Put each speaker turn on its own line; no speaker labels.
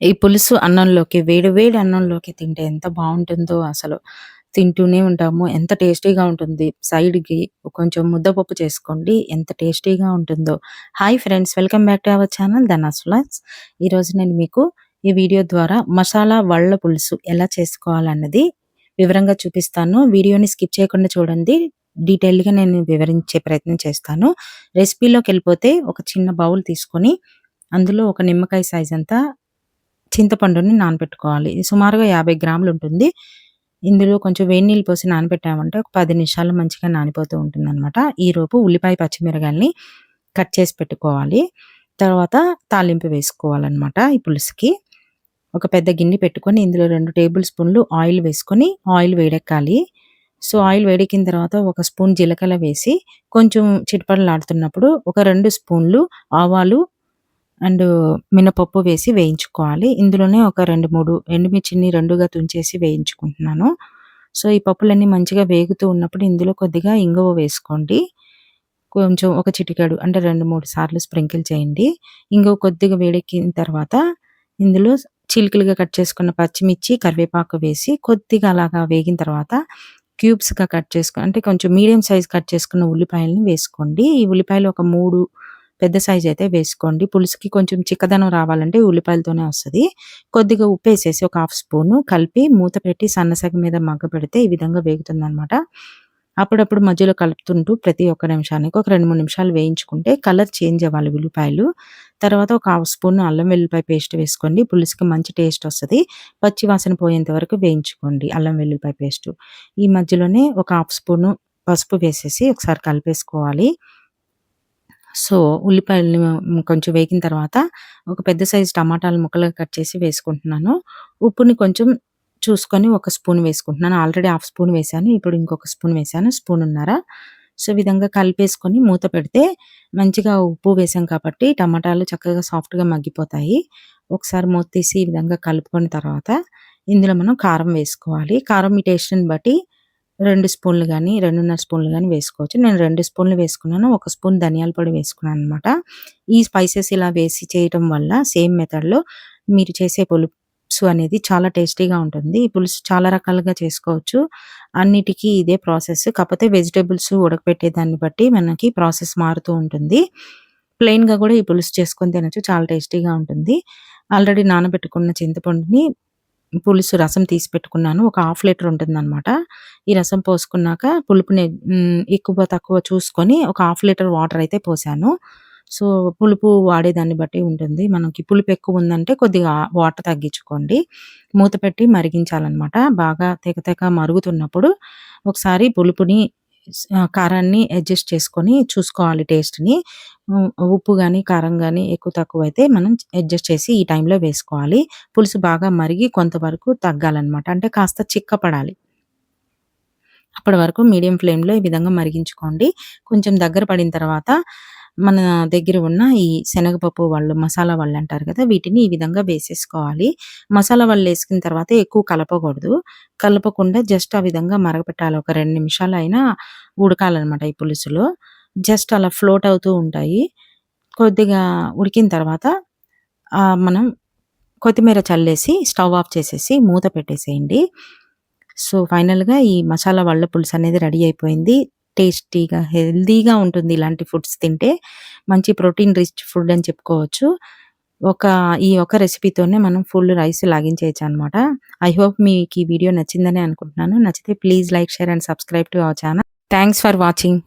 ఈ పులుసు అన్నంలోకి వేడి వేడి అన్నంలోకి తింటే ఎంత బాగుంటుందో అసలు. తింటూనే ఉంటాము. ఎంత టేస్టీగా ఉంటుంది. సైడ్‌కి కొంచెం ముద్దపప్పు చేసుకోండి. ఎంత టేస్టీగా ఉంటుందో. Hi friends! Welcome back to our channel Dhana's vlogs. ఈరోజు నేను మీకు ఈ వీడియో ద్వారా మసాలా వళ్ళ పులుసు ఎలా చేసుకోవాలన్నది వివరంగా చూపిస్తాను. వీడియోని స్కిప్ చేయకుండా చూడండి. డీటెయిల్‌గా నేను వివరించే ప్రయత్నం చేస్తాను. రెసిపీలోకెళ్ళిపోతే ఒక చిన్న బౌల్ తీసుకొని అందులో ఒక నిమ్మకాయ సైజ్ అంతా చింతపండుని నానబెట్టుకోవాలి. ఇది సుమారుగా 50 గ్రాములు ఉంటుంది. ఇందులో కొంచెం వేడి నీళ్ళు పోసి నానబెట్టామంటే ఒక పది నిమిషాలు మంచిగా నానిపోతూ ఉంటుందనమాట. ఈలోపు ఉల్లిపాయ, పచ్చిమిరపకాయలని కట్ చేసి పెట్టుకోవాలి. తర్వాత తాలింపు వేసుకోవాలన్నమాట ఈ పులుసుకి. ఒక పెద్ద గిన్నె పెట్టుకొని ఇందులో రెండు టేబుల్ స్పూన్లు ఆయిల్ వేసుకొని ఆయిల్ వేడెక్కాలి. సో, ఆయిల్ వేడెక్కిన తర్వాత ఒక స్పూన్ జీలకర్ర వేసి కొంచెం చిటపటలాడుతున్నప్పుడు ఒక రెండు స్పూన్లు ఆవాలు అండ్ మినపప్పు వేసి వేయించుకోవాలి. ఇందులోనే ఒక 2, 3 ఎండుమిర్చిని రెండుగా తుంచేసి వేయించుకుంటున్నాను. సో, ఈ పప్పులన్నీ మంచిగా వేగుతూ ఉన్నప్పుడు ఇందులో కొద్దిగా ఇంగువ వేసుకోండి. కొంచెం ఒక చిటికాడు అంటే 2, 3 సార్లు స్ప్రింకిల్ చేయండి. ఇంగువ కొద్దిగా వేడెక్కిన తర్వాత ఇందులో చిలుకలుగా కట్ చేసుకున్న పచ్చిమిర్చి, కరివేపాకు వేసి కొద్దిగా అలాగా వేగిన తర్వాత క్యూబ్స్‌గా కట్ చేసుకుని అంటే కొంచెం మీడియం సైజ్ కట్ చేసుకున్న ఉల్లిపాయలని వేసుకోండి. ఈ ఉల్లిపాయలు ఒక మూడు పెద్ద సైజ్ అయితే వేసుకోండి. పులుసుకి కొంచెం చిక్కదనం రావాలంటే ఉల్లిపాయలతోనే వస్తుంది కొద్దిగా ఉప్పు వేసేసి ఒక హాఫ్ స్పూను కలిపి మూత పెట్టి సన్నసగ మీద మగ్గ పెడితే ఈ విధంగా వేగుతుందనమాట. అప్పుడప్పుడు మధ్యలో కలుపుతుంటూ ప్రతి ఒక్క నిమిషానికి ఒక 2, 3 నిమిషాలు వేయించుకుంటే కలర్ చేంజ్ అవ్వాలి ఉల్లిపాయలు. తర్వాత ఒక హాఫ్ స్పూన్ అల్లం వెల్లుల్లిపాయ పేస్ట్ వేసుకోండి. పులుసుకి మంచి టేస్ట్ వస్తది. పచ్చి వాసన పోయేంత వరకు వేయించుకోండి అల్లం వెల్లుల్లిపాయ పేస్ట్ ఈ మధ్యలోనే ఒక హాఫ్ స్పూను పసుపు వేసేసి ఒకసారి కలిపేసుకోవాలి. సో, ఉల్లిపాయల్ని కొంచెం వేగిన తర్వాత ఒక పెద్ద సైజ్ టమాటాలు ముక్కలుగా కట్ చేసి వేసుకుంటున్నాను. ఉప్పుని కొంచెం చూసుకొని ఒక స్పూన్ వేసుకుంటున్నాను. ఆల్రెడీ హాఫ్ స్పూన్ వేశాను. ఇప్పుడు ఇంకొక స్పూన్ వేశాను. ఉన్నారా సో, ఈ విధంగా కలిపేసుకొని మూత పెడితే మంచిగా ఉప్పు వేసాం కాబట్టి టమాటాలు చక్కగా సాఫ్ట్‌గా మగ్గిపోతాయి. ఒకసారి మూత తీసి ఈ విధంగా కలుపుకున్న తర్వాత ఇందులో మనం కారం వేసుకోవాలి. కారం మీ టేస్ట్‌ని బట్టి రెండు స్పూన్లు కానీ రెండున్నర స్పూన్లు కానీ వేసుకోవచ్చు. నేను రెండు స్పూన్లు వేసుకున్నాను. ఒక స్పూన్ ధనియాల పొడి వేసుకున్నాను అనమాట ఈ స్పైసెస్ ఇలా వేసి చేయటం వల్ల సేమ్ మెథడ్‌లో మీరు చేసే పులుసు అనేది చాలా టేస్టీగా ఉంటుంది. ఈ పులుసు చాలా రకాలుగా చేసుకోవచ్చు. అన్నిటికీ ఇదే ప్రాసెస్. కాకపోతే వెజిటేబుల్స్ ఉడకపెట్టే దాన్ని బట్టి మనకి ప్రాసెస్ మారుతూ ఉంటుంది. ప్లెయిన్‌గా కూడా ఈ పులుసు చేసుకొని తినచ్చు చాలా టేస్టీగా ఉంటుంది. ఆల్రెడీ నానబెట్టుకున్న చింతపండుని పులుసు రసం తీసి పెట్టుకున్నాను. ఒక హాఫ్ లీటర్ ఉంటుందనమాట. ఈ రసం పోసుకున్నాక పులుపుని ఎక్కువ తక్కువ చూసుకొని ఒక హాఫ్ లీటర్ వాటర్ అయితే పోసాను. సో, పులుపు వాడేదాన్ని బట్టి ఉంటుంది. మనకి పులుపు ఎక్కువ ఉందంటే కొద్దిగా వాటర్ తగ్గించుకోండి. మూత పెట్టి మరిగించాలన్నమాట బాగా తెగ తెగ మరుగుతున్నప్పుడు ఒకసారి పులుపుని కారాన్ని అడ్జస్ట్ చేసుకొని చూసుకోవాలి టేస్ట్‌ని. ఉప్పు కానీ కారం కానీ ఎక్కువ తక్కువ అయితే మనం అడ్జస్ట్ చేసి ఈ టైంలో వేసుకోవాలి. పులుసు బాగా మరిగి కొంతవరకు తగ్గాలన్నమాట అంటే కాస్త చిక్కపడాలి. అప్పటి వరకు మీడియం ఫ్లేమ్‌లో ఈ విధంగా మరిగించుకోండి. కొంచెం దగ్గర పడిన తర్వాత మన దగ్గర ఉన్న ఈ శనగపప్పు వాళ్ళు మసాలా వాళ్ళు అంటారు కదా! వీటిని ఈ విధంగా వేసేసుకోవాలి. మసాలా వాళ్ళు వేసుకున్న తర్వాత ఎక్కువ కలపకూడదు. కలపకుండా జస్ట్ ఆ విధంగా మరగపెట్టాలి. ఒక రెండు నిమిషాలు అయినా ఉడకాలన్నమాట ఈ పులుసులో. జస్ట్ అలా ఫ్లోట్ అవుతూ ఉంటాయి. కొద్దిగా ఉడికిన తర్వాత మనం కొత్తిమీర చల్లేసి స్టవ్ ఆఫ్ చేసేసి మూత పెట్టేసేయండి. సో, ఫైనల్‌గా ఈ మసాలా వాళ్ళ పులుసు అనేది రెడీ అయిపోయింది. టేస్టీగా, హెల్దీగా ఉంటుంది ఇలాంటి ఫుడ్స్ తింటే. మంచి ప్రోటీన్ రిచ్ ఫుడ్ అని చెప్పుకోవచ్చు. ఒక ఈ ఒక రెసిపీతోనే మనం ఫుల్ రైస్ లాగించేయొచ్చనమాట. ఐ హోప్ మీకు ఈ వీడియో నచ్చిందనే అనుకుంటున్నాను. నచ్చితే please like, share and subscribe to our channel. Thanks for watching.